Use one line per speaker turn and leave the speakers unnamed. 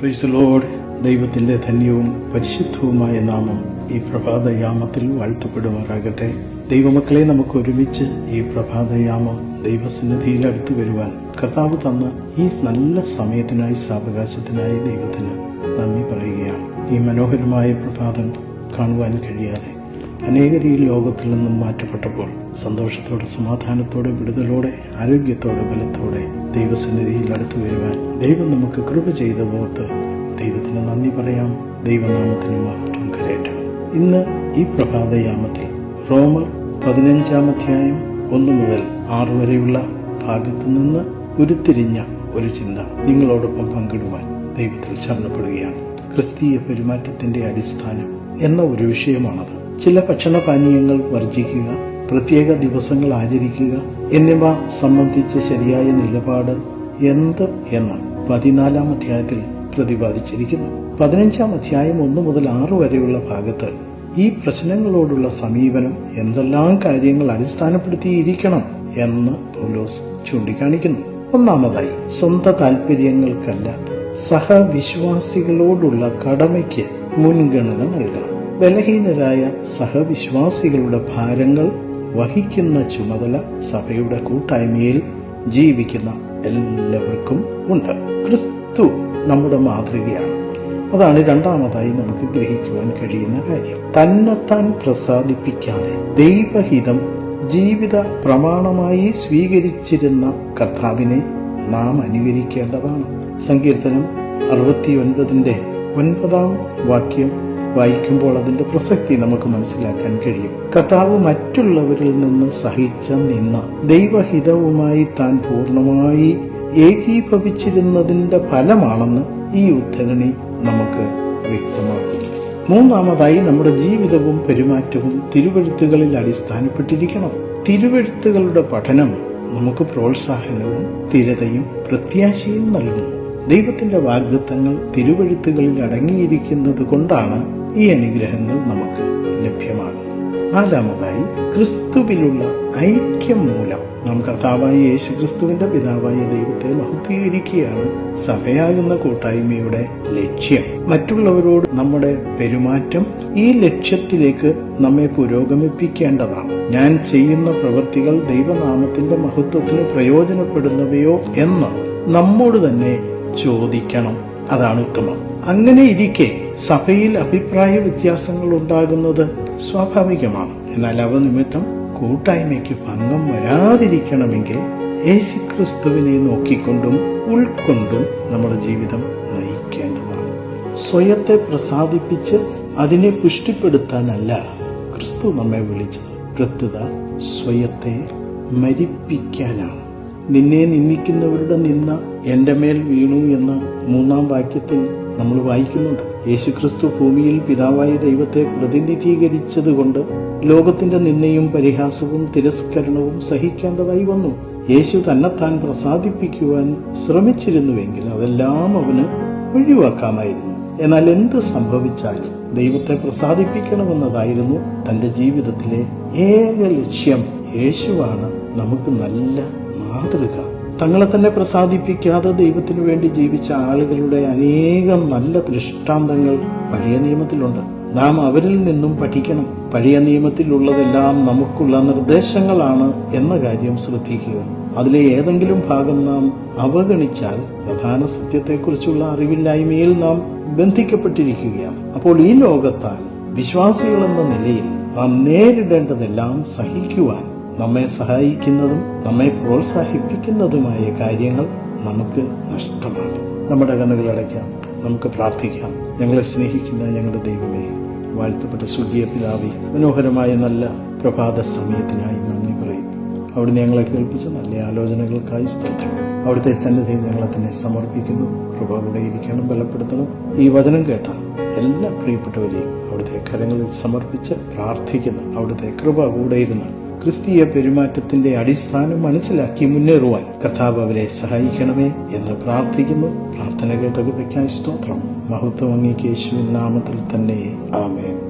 ഫ്രീസലോട് ദൈവത്തിന്റെ ധന്യവും പരിശുദ്ധവുമായ നാമം ഈ പ്രഭാതയാമത്തിൽ വാഴ്ത്തപ്പെടുമാറാകട്ടെ. ദൈവമക്കളെ നമുക്ക് ഒരുമിച്ച് ഈ പ്രഭാതയാമം ദൈവസന്നിധിയിൽ അടുത്തു വരുവാൻ കർത്താവ് തന്ന ഈ നല്ല സമയത്തിനായി സാവകാശത്തിനായി ദൈവത്തിന് നന്ദി പറയുകയാണ്. ഈ മനോഹരമായ പ്രഭാതം കാണുവാൻ കഴിയാതെ. അനേകർ ഈ ലോകത്തിൽ നിന്നും മാറ്റപ്പെട്ടപ്പോൾ സന്തോഷത്തോടെ സമാധാനത്തോടെ വിടുതലോടെ ആരോഗ്യത്തോടെ ബലത്തോടെ ദൈവസന്നിധിയിൽ അടുത്തു വരുവാൻ ദൈവം നമുക്ക് കൃപ ചെയ്ത പോകത്ത് ദൈവത്തിന് നന്ദി പറയാം. ദൈവനാമത്തിന് മഹത്വം കരയറ്റം ഇന്ന് ഈ പ്രഭാതയാമത്തിൽ റോമർ പതിനഞ്ചാം അധ്യായം ഒന്നു മുതൽ ആറ് വരെയുള്ള ഭാഗത്തു നിന്ന് ഉരുത്തിരിഞ്ഞ ഒരു ചിന്ത നിങ്ങളോടൊപ്പം പങ്കിടുവാൻ ദൈവത്തിൽ ശരണപ്പെടുകയാണ്. ക്രിസ്തീയ പെരുമാറ്റത്തിന്റെ അടിസ്ഥാനം എന്ന ഒരു വിഷയമാണത്. ചില ഭക്ഷണപാനീയങ്ങൾ വർജിക്കുക പ്രത്യേക ദിവസങ്ങൾ ആചരിക്കുക എന്നിവ സംബന്ധിച്ച ശരിയായ നിലപാട് എന്ത് എന്ന് പതിനാലാം അധ്യായത്തിൽ പ്രതിപാദിച്ചിരിക്കുന്നു. പതിനഞ്ചാം അധ്യായം ഒന്നു മുതൽ ആറ് വരെയുള്ള ഭാഗത്ത് ഈ പ്രശ്നങ്ങളോടുള്ള സമീപനം എന്തെല്ലാം കാര്യങ്ങൾ അടിസ്ഥാനപ്പെടുത്തിയിരിക്കണം എന്ന് പൗലോസ് ചൂണ്ടിക്കാണിക്കുന്നു. ഒന്നാമതായി സ്വന്തം താല്പര്യങ്ങൾക്കല്ല സഹവിശ്വാസികളോടുള്ള കടമയ്ക്ക് മുൻഗണന നൽകണം. ബലഹീനരായ സഹവിശ്വാസികളുടെ ഭാരങ്ങൾ വഹിക്കുന്ന ചുമതല സഭയുടെ കൂട്ടായ്മയിൽ ജീവിക്കുന്ന എല്ലാവർക്കും ഉണ്ട്. ക്രിസ്തു നമ്മുടെ മാതൃകയാണ്. അതാണ് രണ്ടാമതായി നമുക്ക് ഗ്രഹിക്കുവാൻ കഴിയുന്ന കാര്യം. തന്നെത്താൻ പ്രസാദിപ്പിക്കാതെ ദൈവഹിതം ജീവിത പ്രമാണമായി സ്വീകരിച്ചിരുന്ന കർത്താവിനെ നാം അനുകരിക്കേണ്ടതാണ്. സങ്കീർത്തനം അറുപത്തിയൊൻപതിന്റെ ഒൻപതാം വാക്യം വായിക്കുമ്പോൾ അതിന്റെ പ്രസക്തി നമുക്ക് മനസ്സിലാക്കാൻ കഴിയും. കഥാവ് മറ്റുള്ളവരിൽ നിന്ന് സഹിച്ച നിന്ന ദൈവഹിതവുമായി താൻ പൂർണമായി ഏകീഭവിച്ചിരുന്നതിന്റെ ഫലമാണെന്ന് ഈ ഉദ്ധരണി നമുക്ക് വ്യക്തമാക്കുന്നു. മൂന്നാമതായി നമ്മുടെ ജീവിതവും പെരുമാറ്റവും തിരുവഴുത്തുകളിൽ അടിസ്ഥാനപ്പെട്ടിരിക്കണം. തിരുവഴുത്തുകളുടെ പഠനം നമുക്ക് പ്രോത്സാഹനവും സ്ഥിരതയും പ്രത്യാശയും നൽകുന്നു. ദൈവത്തിന്റെ വാഗ്ദത്തങ്ങൾ തിരുവഴുത്തുകളിൽ അടങ്ങിയിരിക്കുന്നത് കൊണ്ടാണ് ഈ അനുഗ്രഹങ്ങൾ നമുക്ക് ലഭ്യമാകുന്നത്. നാലാമതായി ക്രിസ്തുവിലുള്ള ഐക്യം മൂലം നാം കർത്താവായ യേശു ക്രിസ്തുവിന്റെ പിതാവായ ദൈവത്തെ മഹത്വീകരിക്കുകയാണ് സഭയാകുന്ന കൂട്ടായ്മയുടെ ലക്ഷ്യം. മറ്റുള്ളവരോട് നമ്മുടെ പെരുമാറ്റം ഈ ലക്ഷ്യത്തിലേക്ക് നമ്മെ പുരോഗമിപ്പിക്കേണ്ടതാണ്. ഞാൻ ചെയ്യുന്ന പ്രവൃത്തികൾ ദൈവനാമത്തിന്റെ മഹത്വത്തിന് പ്രയോജനപ്പെടുന്നവയോ എന്ന് നമ്മോട് തന്നെ ചോദിക്കണം. അതാണ് ഉത്തമം. അങ്ങനെ ഇരിക്കെ സഭയിൽ അഭിപ്രായ വ്യത്യാസങ്ങൾ ഉണ്ടാകുന്നത് സ്വാഭാവികമാണ്. എന്നാൽ അവ നിമിത്തം കൂട്ടായ്മയ്ക്ക് ഭംഗം വരാതിരിക്കണമെങ്കിൽ യേശുക്രിസ്തുവിനെ നോക്കിക്കൊണ്ടും ഉൾക്കൊണ്ടും നമ്മുടെ ജീവിതം നയിക്കേണ്ടതാണ്. സ്വയത്തെ പ്രസാദിപ്പിച്ച് അതിനെ പുഷ്ടിപ്പെടുത്താനല്ല ക്രിസ്തു നമ്മെ വിളിച്ചത്. പ്രത്യുത സ്വയത്തെ മരിപ്പിക്കാനാണ്. നിന്നെ നിന്ദിക്കുന്നവരുടെ നിന്ന എന്റെ മേൽ വീണു എന്ന് മൂന്നാം വാക്യത്തിൽ നമ്മൾ വായിക്കുന്നുണ്ട്. യേശുക്രിസ്തു ഭൂമിയിൽ പിതാവായ ദൈവത്തെ പ്രതിനിധീകരിച്ചതുകൊണ്ട് ലോകത്തിന്റെ നിന്നയും പരിഹാസവും തിരസ്കരണവും സഹിക്കേണ്ടതായി വന്നു. യേശു തന്നെത്താൻ പ്രസാദിപ്പിക്കുവാൻ ശ്രമിച്ചിരുന്നുവെങ്കിൽ അതെല്ലാം അവന് ഒഴിവാക്കാമായിരുന്നു. എന്നാൽ എന്ത് സംഭവിച്ചാലും ദൈവത്തെ പ്രസാദിപ്പിക്കണമെന്നതായിരുന്നു തന്റെ ജീവിതത്തിലെ ഏക ലക്ഷ്യം. യേശുവാണ് നമുക്ക് നല്ല മാതൃക. തങ്ങളെ തന്നെ പ്രസാദിപ്പിക്കാതെ ദൈവത്തിനു വേണ്ടി ജീവിച്ച ആളുകളുടെ അനേകം നല്ല ദൃഷ്ടാന്തങ്ങൾ പഴയ നിയമത്തിലുണ്ട്. നാം അവരിൽ നിന്നും പഠിക്കണം. പഴയ നിയമത്തിലുള്ളതെല്ലാം നമുക്കുള്ള നിർദ്ദേശങ്ങളാണ് എന്ന കാര്യം ശ്രദ്ധിക്കുക. അതിലെ ഏതെങ്കിലും ഭാഗം നാം അവഗണിച്ചാൽ പ്രധാന സത്യത്തെക്കുറിച്ചുള്ള അറിവില്ലായ്മയിൽ നാം ബന്ധിക്കപ്പെട്ടിരിക്കുകയാണ്. അപ്പോൾ ഈ ലോകത്താൽ വിശ്വാസികളെന്ന നിലയിൽ നാം നേരിടേണ്ടതെല്ലാം സഹിക്കുവാൻ നമ്മെ സഹായിക്കുന്നതും നമ്മെ പ്രോത്സാഹിപ്പിക്കുന്നതുമായ കാര്യങ്ങൾ നമുക്ക് നഷ്ടമാണ്. നമ്മുടെ കണ്ണുകൾ അടയ്ക്കാം നമുക്ക് പ്രാർത്ഥിക്കാം. ഞങ്ങളെ സ്നേഹിക്കുന്ന ഞങ്ങളുടെ ദൈവമേ വാഴ്ത്തപ്പെട്ട സ്വർഗീയ പിതാവി മനോഹരമായ നല്ല പ്രഭാത സമയത്തിനായി നന്ദി പറയും. അവിടുന്ന് ഞങ്ങളെ കേൾപ്പിച്ച നല്ല ആലോചനകൾക്കായി സ്തോത്രം. അവിടുത്തെ സന്നിധിയിൽ ഞങ്ങളെ തന്നെ സമർപ്പിക്കുന്നു. കൃപ ഇരിക്കണം ബലപ്പെടുത്തണം. ഈ വചനം കേട്ട എല്ലാ പ്രിയപ്പെട്ടവരെയും അവിടുത്തെ കരങ്ങളിൽ സമർപ്പിച്ച് പ്രാർത്ഥിക്കുന്നു. അവിടുത്തെ കൃപ കൂടെ ഇരുന്ന് ക്രിസ്തീയ പെരുമാറ്റത്തിന്റെ അടിസ്ഥാനം മനസ്സിലാക്കി മുന്നേറുവാൻ കർത്താവ് അവരെ സഹായിക്കണമേ എന്ന് പ്രാർത്ഥിക്കുന്നു. പ്രാർത്ഥനകൾ തകുപ്പിക്കാൻ സ്തോത്രം. മഹത്വം അങ്ങേക്ക് യേശുവിൻ നാമത്തിൽ തന്നെ. ആമേൻ.